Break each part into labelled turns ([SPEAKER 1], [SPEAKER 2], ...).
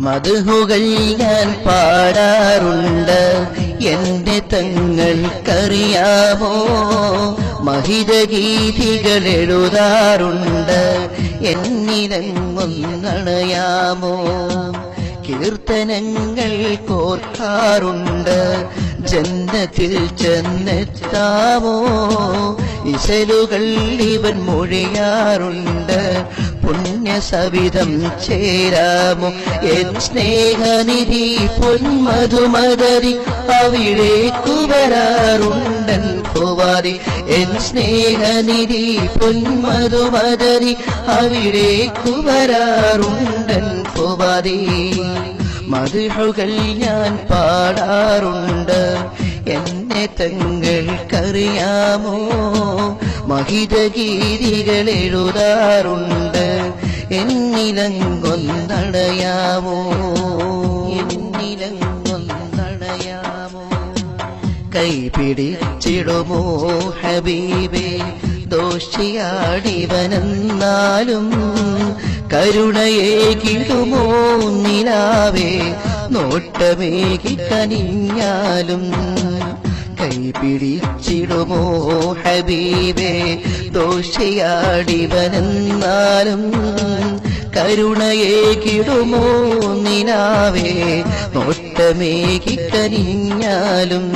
[SPEAKER 1] മധുഹുകൾ ഞാൻ പാടാറുണ്ട്. എന്റെ തങ്ങൾക്കറിയാമോ? മഹിതഗീതികൾ എഴുതാറുണ്ട്. എന്നിലങ്ങൊന്നണയാമോ കീർത്തനങ്ങൾ കോർക്കാറുണ്ട്. ജന്നത്തിൽ ചെന്നെത്താമോ ഇശലുകൾ ഇവൻ മൊഴിയാറുണ്ട്. പുണ്യസവിധം ചേരാമോ? എൻ സ്നേഹനിധി പൊന്മധുമതരി അവിടേക്കു വരാറുണ്ടൻ കുവാരി എൻ സ്നേഹനിധി പൊന്മധുമതരി അവിടേക്കു വരാറുണ്ടൻ ഭുവാരി മധുഹുകൾ ഞാൻ പാടാറുണ്ട്. എന്നെ തങ്ങൾക്കറിയാമോ? മഹിതഗീതികൾ എഴുതാറുണ്ട്. എന്നിലങ്ങൊന്നടയാമോ എന്നിലങ്ങൊന്നടയാമോ കൈപിടിച്ചിടുമോ ഹബീബേ? ദോഷിയാടിവനെന്നാലും കരുണയേകിടുമോ നിലാവേ? നോട്ടമേകി കനിഞ്ഞാലും കൈ പിടിച്ചിടുമോ ഹബീബേ കരുണയെ കരുണയേകിടുമോ നിലാവേ? നോട്ടമേകി കനിഞ്ഞാലും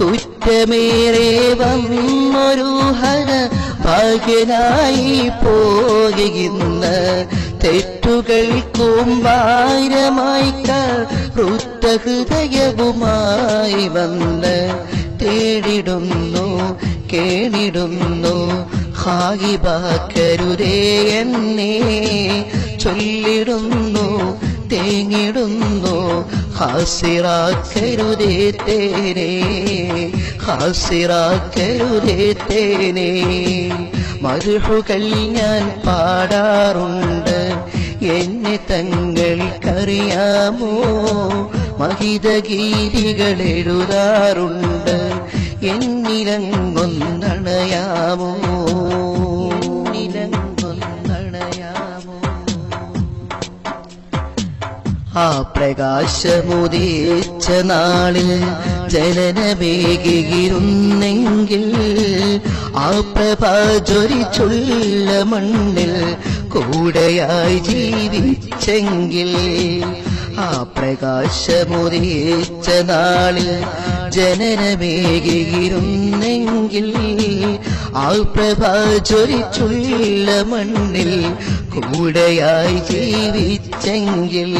[SPEAKER 1] കുറ്റമേറെ വന്നൊരു ഹര ഭാഗ്യനായി പോകുന്ന തെറ്റുകൾക്കും കുമ്പാരമായി കൃത്തഹൃദയവുമായി വന്ന് തേടിടുന്നു കേണിടുന്നു. ഹായിബാക്കരുതേ എന്നെ ചൊല്ലിടുന്നു. തേങ്ങിടുന്നു. ഹാസിറാക്കരുതേ തേനെ ഹാസിറാക്കരുതേ തേനെ മരുഹുകൾ ഞാൻ പാടാറുണ്ട്. എന്നെ തങ്ങൾക്കറിയാമോ? മഹിതഗീരികൾ എഴുതാറുണ്ട്. എന്നിലങ്ങൊന്നണയാമോ ആ പ്രകാശമുദിച്ച നാളിൽ ജനനമേകിയിരുന്നെങ്കിൽ ആ പ്രഭ ജ്വരിച്ചുള്ള മണ്ണിൽ കൂടെയായി ജീവിച്ചെങ്കിൽ ആ പ്രകാശമുദിച്ച നാളിൽ ജനനമേകിയിരുന്നെങ്കിൽ ആ പ്രഭ ജ്വരിച്ചുള്ള മണ്ണിൽ കൂടെയായി ജീവിച്ചെങ്കിൽ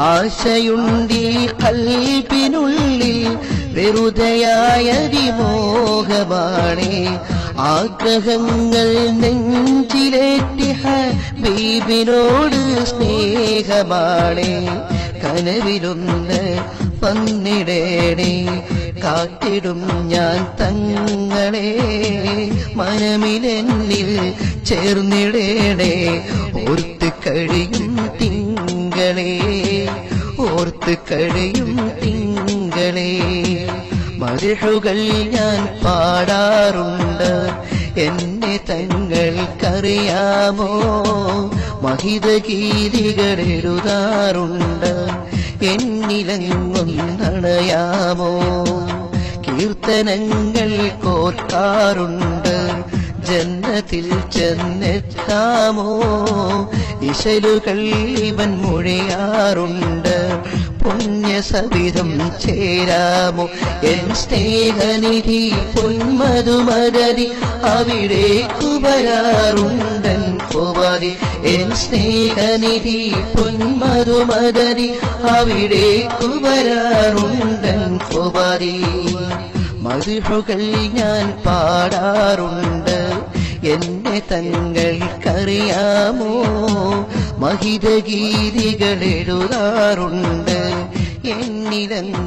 [SPEAKER 1] ആശയുണ്ടി കൽപ്പിനുള്ളിൽ വെറുതെയായതിമോഹമാണ് ആഗ്രഹങ്ങൾ നെഞ്ചിലേറ്റി ഹബീബിനോട് സ്നേഹമാണേ. കനവിലൊന്ന് വന്നിടേണേ. കാത്തിടും ഞാൻ തങ്ങളെ. മനമിലെന്നിൽ ചേർന്നിടേണേ. ഓർത്ത് കഴിയും തിങ്കളെ ഓർത്ത് കഴിയും തിങ്കളെ. മരുഹുകൾ ഞാൻ പാടാറുണ്ട്. എന്നെ തങ്ങൾക്കറിയാമോ? മഹിതഗീതികൾ എഴുതാറുണ്ട്. എന്നിലങ്ങും നടയാമോ? കീർത്തനങ്ങൾ കോർക്കാറുണ്ട്. ജന്നത്തിൽ ചെന്നെത്താമോ? ഇശലുകൾ ഇവൻ മൊഴിയാറുണ്ട്. പുണ്യസവിധം ചേരാമോ? എൻ സ്നേഹനിധി പൊന്മധുമരതി അവിടേക്കു വരാറുണ്ടൻ പോവാതി എൻ സ്നേഹനിധി പൊന്മധുമരതി അവിടേക്കു വരാറുണ്ടൻ പോവാതി മധുഹുകൾ ഞാൻ പാടാറുണ്ട്. എന്നെ തങ്ങൾക്കറിയാമോ? മഹിതഗീതികൾ എഴുതാറുണ്ട്. എന്നിലങ്ങൊന്നണയാമോ